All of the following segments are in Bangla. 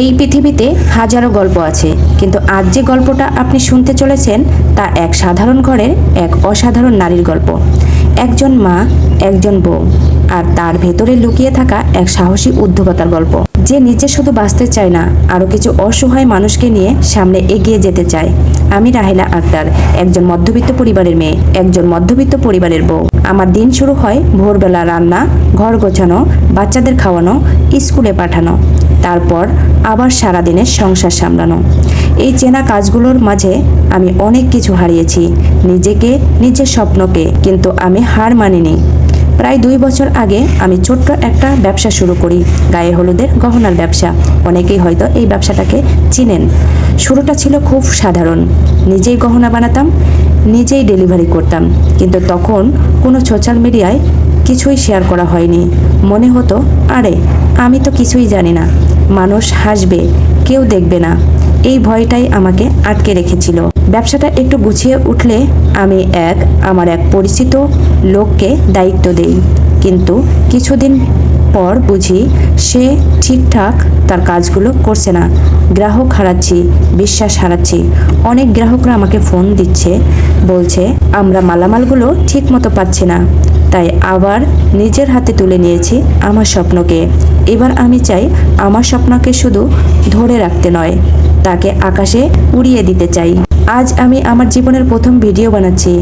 এই পৃথিবীতে হাজারো গল্প আছে, কিন্তু আজ যে গল্পটা আপনি শুনতে চলেছেন তা এক সাধারণ ঘরের এক অসাধারণ নারীর গল্প। একজন মা, একজন বউ, আর তার ভেতরে লুকিয়ে থাকা এক সাহসী উদ্যোগতার গল্প। যে নিচে শুধু বাঁচতে চায় না, আরও কিছু অসহায় মানুষকে নিয়ে সামনে এগিয়ে যেতে চায়। আমি রাহেলা আক্তার, একজন মধ্যবিত্ত পরিবারের মেয়ে, একজন মধ্যবিত্ত পরিবারের বউ। আমার দিন শুরু হয় ভোরবেলা রান্না, ঘর গোছানো, বাচ্চাদের খাওয়ানো, স্কুলে পাঠানো। তারপর আবার সারাদিনের সংসার সামলানো। এই চেনা কাজগুলোর মাঝে আমি অনেক কিছু হারিয়েছি, নিজেকে, নিজের স্বপ্নকে, কিন্তু আমি হার মানিনি। প্রায় দুই বছর আগে আমি ছোট্ট একটা ব্যবসা শুরু করি, গায়ে হলুদের গহনার ব্যবসা। অনেকেই হয়তো এই ব্যবসাটাকে চিনেন। শুরুটা ছিল খুব সাধারণ। নিজেই গহনা বানাতাম, নিজেই ডেলিভারি করতাম। কিন্তু তখন কোনো সোশ্যাল মিডিয়ায় কিছুই শেয়ার করা হয়নি। মনে হতো, আরে, আমি তো কিছুই জানি না। মানুষ হাসবে, কেউ দেখবে না। এই ভয়টাই আমাকে আটকে রেখেছিল। ব্যবসাটা একটু গুছিয়ে উঠলে আমি এক, আমার এক পরিচিত লোককে দায়িত্ব দেই। কিন্তু কিছুদিন পর বুঝি সে ঠিকঠাক তার কাজগুলো করছে না। গ্রাহক হারাচ্ছি, বিশ্বাস হারাচ্ছি। অনেক গ্রাহকরা আমাকে ফোন দিচ্ছে, বলছে, আমরা মালামালগুলো ঠিক মতো পাচ্ছি না। তাই আবার নিজের হাতে তুলে নিয়েছি আমার স্বপ্নকে। এবার আমি চাই আমার স্বপ্নকে শুধু ধরে রাখতে নয়, তাকে আকাশে উড়িয়ে দিতে চাই। আজ আমি আমার জীবনের প্রথম ভিডিও বানাচ্ছি।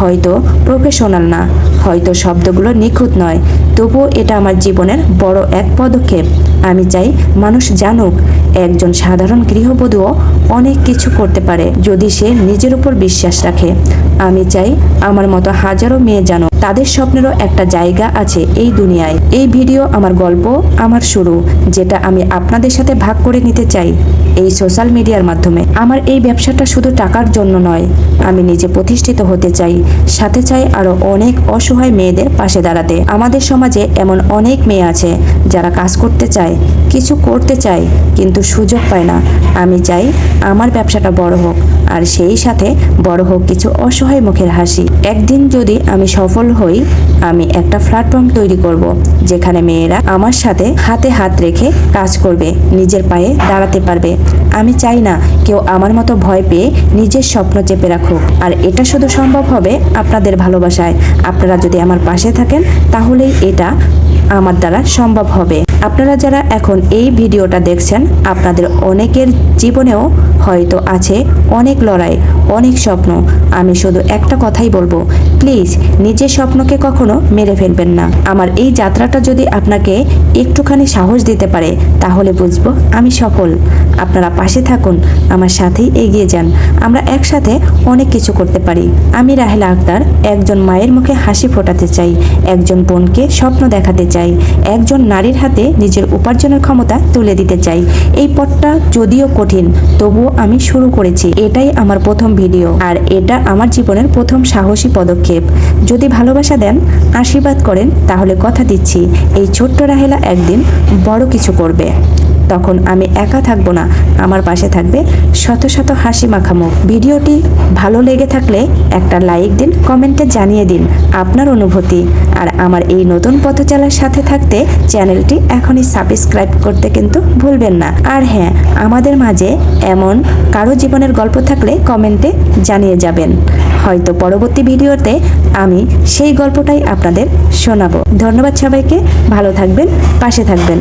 হয়তো প্রফেশনাল না, হয়তো শব্দগুলো নিখুঁত নয়। তবুও এটা আমার জীবনের বড় এক পদক্ষেপ। আমি চাই মানুষ জানুক, একজন সাধারণ গৃহবধূও অনেক কিছু করতে পারে যদি সে নিজের উপর বিশ্বাস রাখে। আমি চাই আমার মতো হাজারো মেয়ে জানুক। তাদের স্বপ্নেরও একটা জায়গা আছে এই দুনিয়ায়। এই ভিডিও আমার গল্প, আমার শুরু, যেটা আমি আপনাদের সাথে ভাগ করে নিতে চাই এই সোশ্যাল মিডিয়ার মাধ্যমে। আমার এই ব্যবসাটা শুধু টাকার জন্য নয়, আমি নিজে প্রতিষ্ঠিত হতে চাই। সাথে চাই আরও অনেক অসহায় মেয়েদের পাশে দাঁড়াতে। আমাদের সমাজে এমন অনেক মেয়ে আছে যারা কাজ করতে চায়, কিছু করতে চায়, কিন্তু সুযোগ পায় না। আমি চাই আমার ব্যবসাটা বড় হোক, আর সেই সাথে বড় হোক কিছু অসহায় মুখের হাসি। একদিন যদি আমি সফল হই, আমি একটা প্ল্যাটফর্ম তৈরি করব, যেখানে মেয়েরা আমার সাথে হাতে হাত রেখে কাজ করবে, নিজের পায়ে দাঁড়াতে পারবে। আমি চাই না কেউ আমার মতো ভয় পেয়ে নিজের স্বপ্ন চেপে রাখুক, আর এটা শুধু সম্ভব হবে আপনাদের ভালোবাসায়। আপনারা যদি আমার পাশে থাকেন তাহলেই এটা আমার দ্বারা সম্ভব হবে। আপনারা যারা এখন এই ভিডিওটা দেখছেন, আপনাদের অনেকের জীবনেও হয়তো আছে অনেক লড়াই, অনেক স্বপ্ন। আমি শুধু একটা কথাই বলব, প্লিজ নিজের স্বপ্নকে কখনো মেরে ফেলবেন না। আমার এই যাত্রাটা যদি আপনাকে একটুখানি সাহস দিতে পারে, তাহলে বুঝব আমি সফল। আপনারা পাশে থাকুন, আমার সাথেই এগিয়ে যান। আমরা একসাথে অনেক কিছু করতে পারি। আমি রাহেলা আক্তার, একজন মায়ের মুখে হাসি ফোটাতে চাই, একজন বোনকে স্বপ্ন দেখাতে চাই, একজন নারীর হাতে নিজের উপার্জনের ক্ষমতা তুলে দিতে চাই। এই পথটা যদিও কঠিন, তবুও আমি শুরু করেছি। এটাই আমার প্রথম ভিডিও। আর এটা আমার জীবনের প্রথম সাহসী পদক্ষেপ। যদি ভালোবাসা দেন, আশীর্বাদ করেন, তাহলে কথা দিচ্ছি, এই ছোট্ট রাহেলা একদিন বড় কিছু করবে। তখন আমি একা থাকব না, আমার পাশে থাকবে শত শত হাসি মাখামো। ভিডিওটি ভালো লেগে থাকলে একটা লাইক দিন, কমেন্টে জানিয়ে দিন আপনার অনুভূতি। আর আমার এই নতুন পথ চলার সাথে থাকতে চ্যানেলটি এখনই সাবস্ক্রাইব করতে কিন্তু ভুলবেন না। আর হ্যাঁ আমাদের মাঝে এমন কারও জীবনের গল্প থাকলে কমেন্টে জানিয়ে যাবেন। হয়তো পরবর্তী ভিডিওতে আমি সেই গল্পটাই আপনাদের শোনাবো। ধন্যবাদ সবাইকে, ভালো থাকবেন, পাশে থাকবেন।